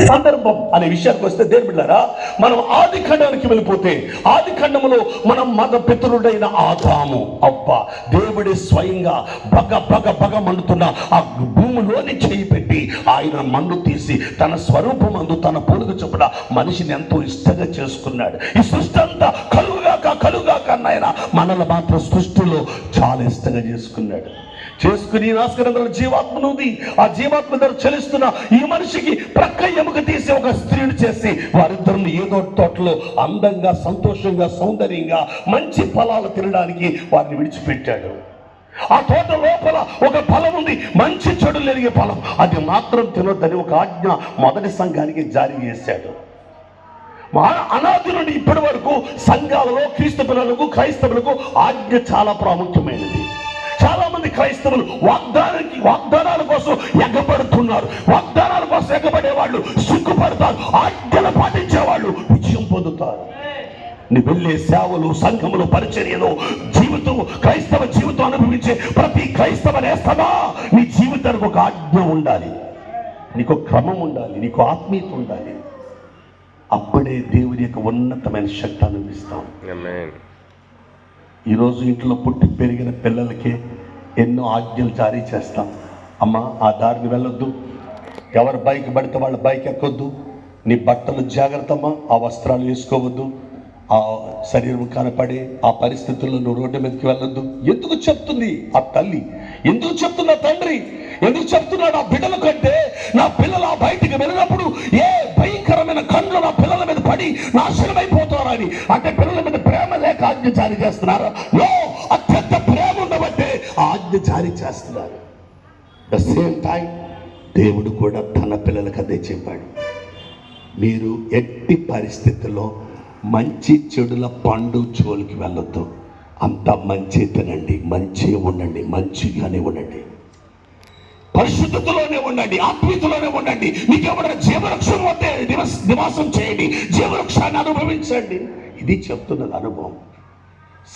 సందర్భం అనే విషయానికి వస్తే దేని బిడ్డారా మనం ఆది ఖండానికి వెళ్ళిపోతే ఆది ఖండములో మనం మత పితరుడైన ఆదాము. అబ్బా దేవుడి స్వయంగా బగ బగ బగ మండుతున్న ఆ భూమిలోని చేయి పెట్టి ఆయన మండు తీసి తన స్వరూపమందు తన పొలుగు చొప్పున మనిషిని ఎంతో ఇష్టంగా చేసుకున్నాడు. ఈ సృష్టి అంతా కలుగాక కలుగాక నాయన మనల్ని మాత్రం సృష్టిలో చాలా ఇష్టంగా చేసుకున్నాడు. చేసుకుని నాస్కరంలో జీవాత్మ ఉంది ఆ జీవాత్మ దగ్గర చలిస్తున్న ఈ మనిషికి ప్రక్క ఎముక తీసి ఒక స్త్రీని చేసి వారిద్దరిని ఏదో తోటలో అందంగా సంతోషంగా సౌందర్యంగా మంచి ఫలాలు తినడానికి వారిని విడిచిపెట్టాడు. ఆ తోట లోపల ఒక ఫలం ఉంది. మంచి చెడు లేని ఫలం. అది మాత్రం తినొద్దని ఒక ఆజ్ఞ మొదటి సంఘానికి జారీ చేశాడు. మా అనాది నుండి ఇప్పటి వరకు సంఘాలలో క్రీస్తు పిల్లలకు క్రైస్తవులకు ఆజ్ఞ చాలా ప్రాముఖ్యమైనది. క్రైస్తవులు వాగ్దానానికి వాగ్దానాల కోసం ఎగబడుతున్నారు. వాగ్దానాల కోసం ఎగబడే వాళ్ళు సిగ్గుపడతారు. ఆజ్ఞలు పాటించే వాళ్ళు విజయం పొందుతారు. నీ వెళ్ళే సేవలు సంఘములు పరిచర్యలు జీవితం క్రైస్తవ జీవితం అనుభవించే ప్రతి క్రైస్తవ నేస్తమా నీ జీవితానికి ఒక ఆజ్ఞ ఉండాలి. నీకు క్రమం ఉండాలి. నీకు ఆత్మీయత ఉండాలి. అప్పుడే దేవుని యొక్క ఉన్నతమైన శక్తి అనుభవిస్తాం. ఈరోజు ఇంట్లో పుట్టి పెరిగిన పిల్లలకి ఎన్నో ఆజ్ఞలు జారీ చేస్తాం. అమ్మ ఆ దారిని వెళ్ళొద్దు. ఎవరు బైక్ పడితే వాళ్ళ బైక్ ఎక్కొద్దు. నీ బట్టలు జాగ్రత్తమ్మా ఆ వస్త్రాలు వేసుకోవద్దు. ఆ శరీరం కనపడే ఆ పరిస్థితుల్లో నువ్వు రోడ్డు మీదకి వెళ్ళొద్దు. ఎందుకు చెప్తుంది ఆ తల్లి? ఎందుకు చెప్తున్నా తండ్రి? ఎందుకు చెప్తున్నాడు ఆ బిడ్డల కంటే? నా పిల్లలు ఆ బయటికి వెళ్ళినప్పుడు ఏ భయంకరమైన కండ్లు నా పిల్లల మీద పడి నాశనమైపోతారని. అంటే పిల్లల మీద ప్రేమ లేక ఆజ్ఞ జారీ చేస్తున్నారు? ఆజ్ఞ జారీ చేస్తున్నారు. ద సేమ్ టైం దేవుడు కూడా తన పిల్లలకు అదే చెప్పాడు. మీరు ఎట్టి పరిస్థితుల్లో మంచి చెడుల పండు జోలికి వెళ్ళొద్దు. అంత మంచి తినండి మంచి ఉండండి మంచిగానే ఉండండి. పరిశుద్ధతలోనే ఉండండి ఆత్మీయతలోనే ఉండండి. మీకు ఎవరైనా జీవవృక్షం వద్దే నివస్ నివాసం చేయండి. జీవవృక్షాన్ని అనుభవించండి. ఇది చెప్తున్నది అనుభవం.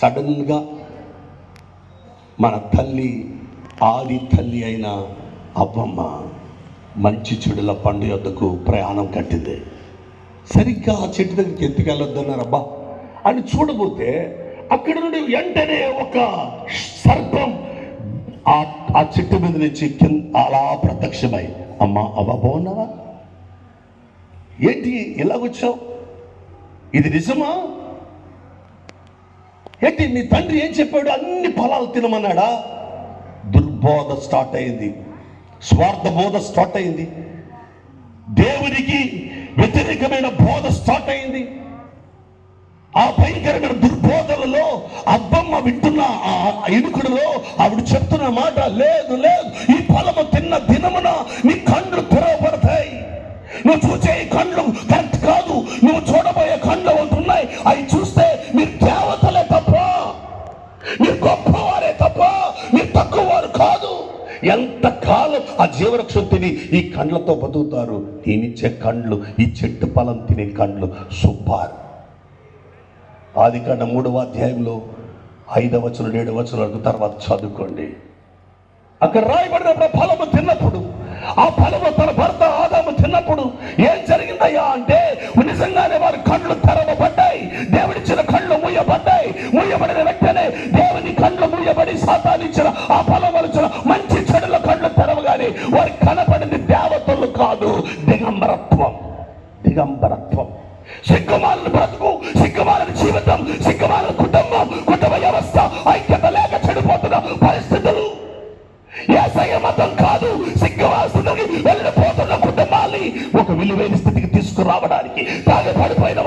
సడన్గా మన తల్లి ఆది తల్లి అయిన అవ్వమ్మ మంచి చెడుల పండు యొద్దకు ప్రయాణం కట్టింది. సరిగ్గా ఆ చెట్టు దగ్గరికి ఎందుకు వెళ్ళొద్దన్నారు అబ్బా? అని చూడబోతే అక్కడ నుండి వెంటనే ఒక సర్పం ఆ ఆ చెట్టు మీద నుంచి కింద అలా ప్రత్యక్షమై అమ్మా అవ్వ బాగున్నావా? ఏంటి ఇలాగొచ్చావు? ఇది నిజమా? ఏంటి నీ తండ్రి ఏం చెప్పాడు? అన్ని ఫలాలు తినమన్నాడా? దుర్బోధ స్టార్ట్ అయింది. స్వార్థ బోధ స్టార్ట్ అయింది. దేవునికి వ్యతిరేకమైన బోధ స్టార్ట్ అయింది. ఆ భయంకరమైన దుర్బోధనలో అబ్బమ్మ వింటున్న ఆ ఎనుకుడులో ఆవిడ చెప్తున్న మాట లేదు లేదు ఈ ఫలము తిన్న దినమున నీ కండ్లు తెరవబడతాయి. నువ్వు చూసే మీరు గొప్పవారే తప్ప మీరు తక్కువ వారు కాదు. ఎంత కాలం ఆ జీవవృక్షం తిని ఈ కండ్లతో బతుకుతారు? నేనిచ్చే కండ్లు ఈ చెట్టు ఫలం తినే కండ్లు సూపర్ ఆది కాండ మూడవ అధ్యాయంలో ఐదవ వచనం ఏడు వచనాలకు తర్వాత చదువుకోండి. అక్కడ రాయబడినప్పుడు ఫలము తిన్నప్పుడు ఆ ఫలము తన భర్త ఆదాము తిన్నప్పుడు ఏం జరిగిందయ్యా అంటే నిజంగానే వారి కళ్ళు తెరవబడ్డాయి. దేవుడిచ్చిన కళ్ళు మూయబడ్డాయి. ముయ్యబడిన సాతానిచ్చిన ఆ మంచి చెడుల కళ్ళు తెరవగానే వారికి కనపడింది దేవతలు కాదు దిగంబరత్వం. దిగంబరత్వం. సిగ్గుమాలిన బ్రతుకు సిగ్గుమాలిన జీవితం సిగ్గుమాలిన కుటుంబం కుటుంబ వ్యవస్థ ఐక్యత లేక చెడిపోతున్న పరిస్థితులు. ఏసయ మతం కాదు సిగ్గువాసుడికి వెళ్ళిపోతున్న కుటుంబాన్ని ఒక విలువైన స్థితికి తీసుకురావడానికి తాగపడిపోయిన